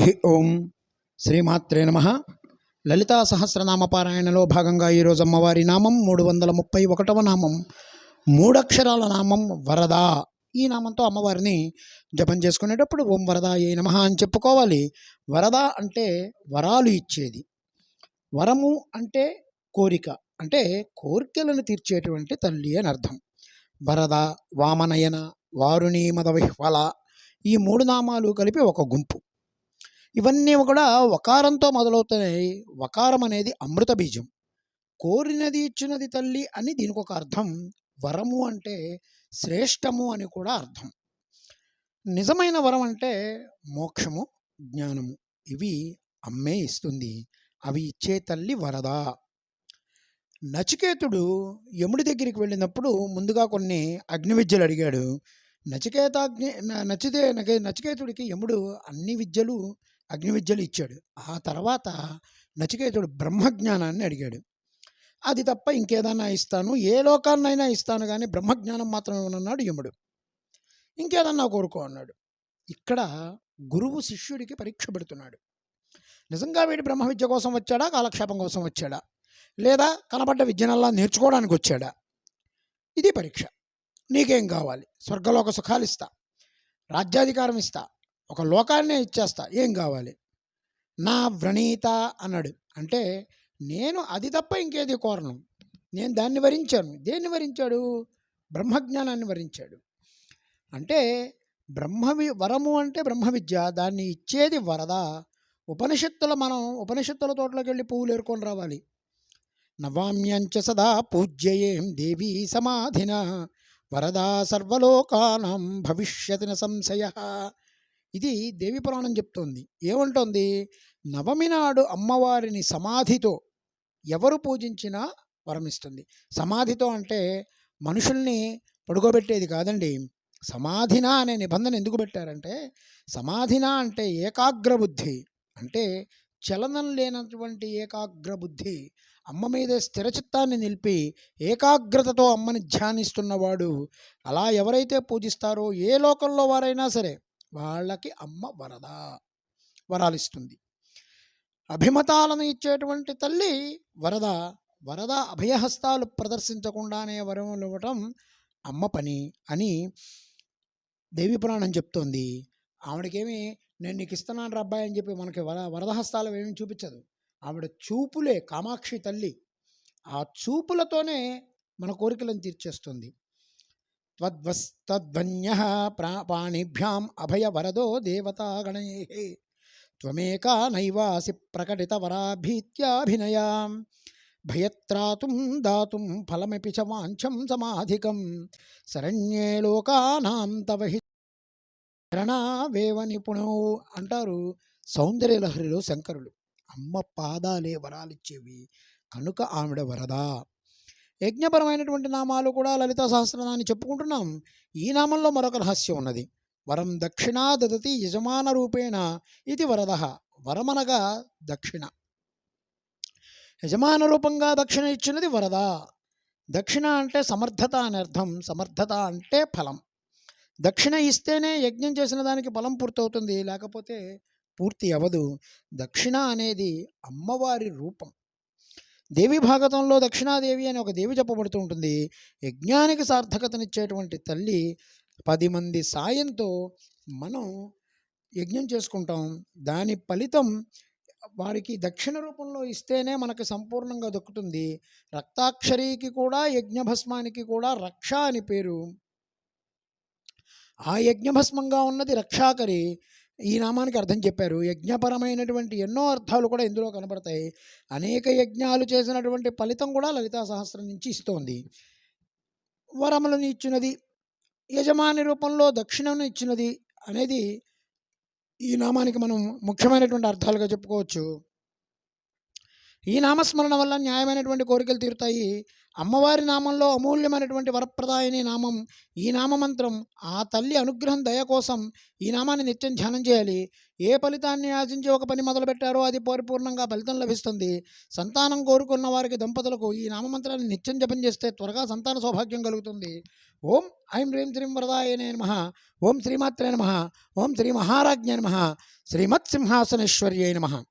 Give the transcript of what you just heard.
హరి ఓం శ్రీమాత్రే నమ. లలితా సహస్రనామ పారాయణలో భాగంగా ఈరోజు అమ్మవారి నామం మూడు వందల ముప్పై ఒకటవ నామం. మూడక్షరాల నామం వరద. ఈ నామంతో అమ్మవారిని జపం చేసుకునేటప్పుడు ఓం వరద ఏ నమ అని చెప్పుకోవాలి. వరద అంటే వరాలు ఇచ్చేది. వరము అంటే కోరిక. అంటే కోరికలను తీర్చేటువంటి తల్లి అని అర్థం. వరద వామనయన వారుణీ మద విహ్వల ఈ మూడు నామాలు కలిపి ఒక గుంపు. ఇవన్నీ కూడా వకారంతో మొదలవుతున్నాయి. వకారం అనేది అమృత బీజం. కోరినది ఇచ్చినది తల్లి అని దీనికి ఒక అర్థం. వరము అంటే శ్రేష్టము అని కూడా అర్థం. నిజమైన వరం అంటే మోక్షము జ్ఞానము. ఇవి అమ్మే ఇస్తుంది. అవి ఇచ్చే తల్లి వరద. నచికేతుడు యముడి దగ్గరికి వెళ్ళినప్పుడు ముందుగా కొన్ని అగ్ని విద్యలు అడిగాడు. నచికేతాగ్ని నచితే నచికేతుడికి యముడు అన్ని విద్యలు అగ్ని విద్యలు ఇచ్చాడు. ఆ తర్వాత నచికేతుడు బ్రహ్మజ్ఞానాన్ని అడిగాడు. అది తప్ప ఇంకేదైనా ఇస్తాను? ఏ లోకాన్నైనా ఇస్తాను కానీ బ్రహ్మజ్ఞానం మాత్రమే ఉన్నాడు యముడు. ఇంకేదన్నా కోరుకో అన్నాడు. ఇక్కడ గురువు శిష్యుడికి పరీక్ష పెడుతున్నాడు. నిజంగా వీడి బ్రహ్మ విద్య కోసం వచ్చాడా? కాలక్షేపం కోసం వచ్చాడా? లేదా కనబడ్డ విద్యనల్లా నేర్చుకోవడానికి వచ్చాడా? ఇది పరీక్ష. నీకేం కావాలి? స్వర్గలోక సుఖాలు ఇస్తా రాజ్యాధికారం ఇస్తా. ఒక లోకాన్నే ఇచ్చేస్తా. ఏం కావాలి? నా వ్రణీత అన్నాడు. అంటే నేను అది తప్ప ఇంకేది కోరను. నేను దాన్ని వరించాను. దేన్ని వరించాడు? బ్రహ్మజ్ఞానాన్ని వరించాడు. అంటే బ్రహ్మవి వరము అంటే బ్రహ్మ విద్య. దాన్ని ఇచ్చేది వరద. ఉపనిషత్తుల మనం ఉపనిషత్తుల తోటలోకి వెళ్ళి పువ్వులు ఏరుకొని రావాలి. నవామ్యంచ సదా పూజ్యయేం దేవీ సమాధిన. వరదా సర్వలోకానం భవిష్యతిన సంశయ. ఇది దేవి పురాణం చెప్తోంది. ఏమంటోంది? నవమి నాడు అమ్మవారిని సమాధితో ఎవరు పూజించినా వరమిస్తుంది. సమాధితో అంటే మనుషుల్ని పడుకోబెట్టేది కాదండి. సమాధిన అనే నిబంధన ఎందుకు పెట్టారంటే సమాధిన అంటే ఏకాగ్ర బుద్ధి అంటే చలనం లేనటువంటి ఏకాగ్ర బుద్ధి అమ్మ మీద స్థిరచిత్తాన్ని నిలిపి ఏకాగ్రతతో అమ్మని ధ్యానిస్తున్నవాడు అలా ఎవరైతే పూజిస్తారో ఏ లోకంలో వారైనా సరే వాళ్ళకి అమ్మ వరద వరాలిస్తుంది. అభిమతాలను ఇచ్చేటువంటి తల్లి వరద వరద అభయహస్తాలు ప్రదర్శించకుండానే వరములు ఇవ్వటం అమ్మ పని అని దేవి పురాణం చెప్తోంది. ఆవిడకేమి నేను నీకు ఇస్తున్నాను రబ్బాయి అబ్బాయి అని చెప్పి మనకి వర వరదహస్తాలు ఏమీ చూపించదు. ఆవిడ చూపులే కామాక్షి తల్లి. ఆ చూపులతోనే మన కోరికలను తీర్చేస్తుంది. త్వద్వస్ తద్వన్య ప్రా పాణిభ్యాం అభయ వరదో దేవతాగణే త్వమేకా నైవాసి ప్రకటిత వరాభీత్యాభినయాం భయత్రాతుం దాతుం ఫలమపి చ వాంఛం సమాధికం శరణ్యే లోకానాం తవ హి శరణావేవ నిపుణో అంటారు సౌందర్యలహరిలో శంకరులు. అమ్మ పాదాలే వరాలిచ్చేవి. కనుక ఆవిడ వరదా? యజ్ఞపరమైనటువంటి నామాలు కూడా లలిత సహస్రనాన్ని చెప్పుకుంటున్నాం. ఈ నామంలో మరొక రహస్యం ఉన్నది. వరం దక్షిణా దదతి యజమాన రూపేణ ఇది వరద. వరమనగా దక్షిణ. యజమాన రూపంగా దక్షిణ ఇచ్చినది వరద. దక్షిణ అంటే సమర్థత అని అర్థం. సమర్థత అంటే ఫలం. దక్షిణ ఇస్తేనే యజ్ఞం చేసిన దానికి ఫలం పూర్తవుతుంది. లేకపోతే పూర్తి అవదు దక్షిణ అనేది అమ్మవారి రూపం. దేవి భాగతంలో దక్షిణాదేవి అని ఒక దేవి చెప్పబడుతూ ఉంటుంది. యజ్ఞానికి సార్థకతనిచ్చేటువంటి తల్లి పది మంది సాయంతో మనం యజ్ఞం చేసుకుంటాం. దాని ఫలితం వారికి దక్షిణ రూపంలో ఇస్తేనే మనకు సంపూర్ణంగా దక్కుతుంది. రక్తాక్షరికి కూడా యజ్ఞభస్మానికి కూడా రక్ష అని పేరు. ఆ యజ్ఞభస్మంగా ఉన్నది రక్షాకరి. ఈ నామానికి అర్థం చెప్పారు. యజ్ఞపరమైనటువంటి ఎన్నో అర్థాలు కూడా ఇందులో కనబడతాయి. అనేక యజ్ఞాలు చేసినటువంటి ఫలితం కూడా లలితా సహస్రం నుంచి ఇస్తోంది. వరములను ఇచ్చినది యజమాని రూపంలో దక్షిణను ఇచ్చినది అనేది ఈ నామానికి మనం ముఖ్యమైనటువంటి అర్థాలుగా చెప్పుకోవచ్చు. ఈ నామస్మరణ వల్ల న్యాయమైనటువంటి కోరికలు తీరుతాయి. అమ్మవారి నామంలో అమూల్యమైనటువంటి వరప్రదాయని నామం ఈ నామమంత్రం ఆ తల్లి అనుగ్రహం దయ కోసం ఈ నామాన్ని నిత్యం ధ్యానం చేయాలి. ఏ ఫలితాన్ని ఆశించి ఒక పని మొదలుపెట్టారో అది పరిపూర్ణంగా ఫలితం లభిస్తుంది. సంతానం కోరుకున్న వారికి దంపతులకు ఈ నామమంత్రాన్ని నిత్యం జపం చేస్తే త్వరగా సంతాన సౌభాగ్యం కలుగుతుంది. ఓం ఐం హ్రీం శ్రీం వరదాయనే నమ. ఓం శ్రీమాత్రే నమ. ఓం శ్రీ మహారాజ్ఞ నమ. శ్రీమత్ సింహాసనేశ్వర్యై నమ.